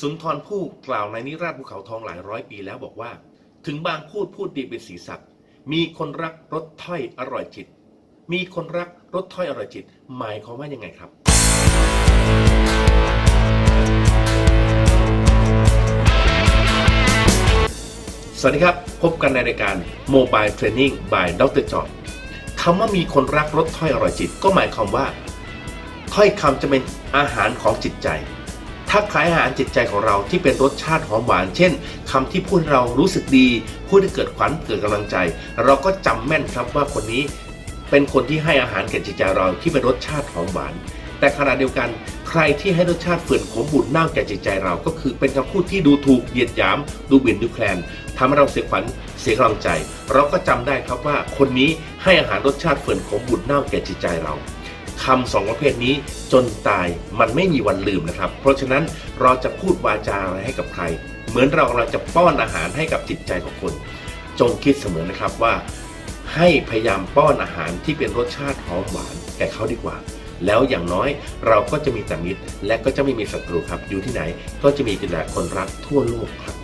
สุนทรภู่กล่าวในนิราชภูเขาทองหลายร้อยปีแล้วบอกว่า ถึงบางพูดพูดดีเป็นสีสักมีคนรักรสถ้อยอร่อยจิต มีคนรักรสถ้อยอร่อยจิต หมายความว่ายังไงครับสวัสดีครับ พบกันในรายการ Mobile Training by Dr. John คำว่ามีคนรักรสถ้อยอร่อยจิต ก็หมายความว่า ถ้อยคำจะเป็นอาหารของจิตใจ ถ้าขายอาหารจิตใจของเราที่เป็นรสชาติหอมหวาน เช่นคำที่พูดเรารู้สึกดี พูดให้เกิดขวัญเกิดกำลังใจ เราก็จำแม่นครับว่าคนนี้เป็นคนที่ให้อาหารแก่จิตใจเราที่เป็นรสชาติหอมหวาน แต่ขณะเดียวกันใครที่ให้รสชาติเฝื่อนขมบูดเน่าแก่จิตใจเรา ก็คือเป็นคำพูดที่ดูถูกเหยียดหยาม ดูหมิ่นดูแคลนทำให้เราเสียขวัญเสียกำลังใจ เราก็จำได้ครับว่าคนนี้ให้อาหารรสชาติเฝื่อนขมบูดเน่าแก่จิตใจเรา คำสองประเภทนี้จนตายมันไม่มีวันลืมนะครับ เพราะฉะนั้นเราจะพูดวาจาอะไรให้กับใคร เหมือนเรากำลังจะป้อนอาหารให้กับจิตใจของคน จงคิดเสมอนะครับว่า ให้พยายามป้อนอาหารที่เป็นรสชาติหอมหวานแก่เขาดีกว่า แล้วอย่างน้อยเราก็จะมีแต่มิตร และก็จะไม่มีศัตรูครับอยู่ที่ไหนก็จะมีแต่คนรักทั่วโลกครับ